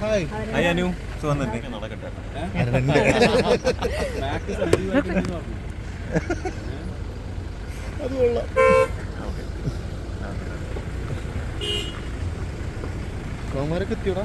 Hi. അയ്യാനു സുഖം തന്നെ. നടക്കട്ടെ. അത് കൊള്ളാം. കോമാരൊക്കെ എത്തിയോടാ?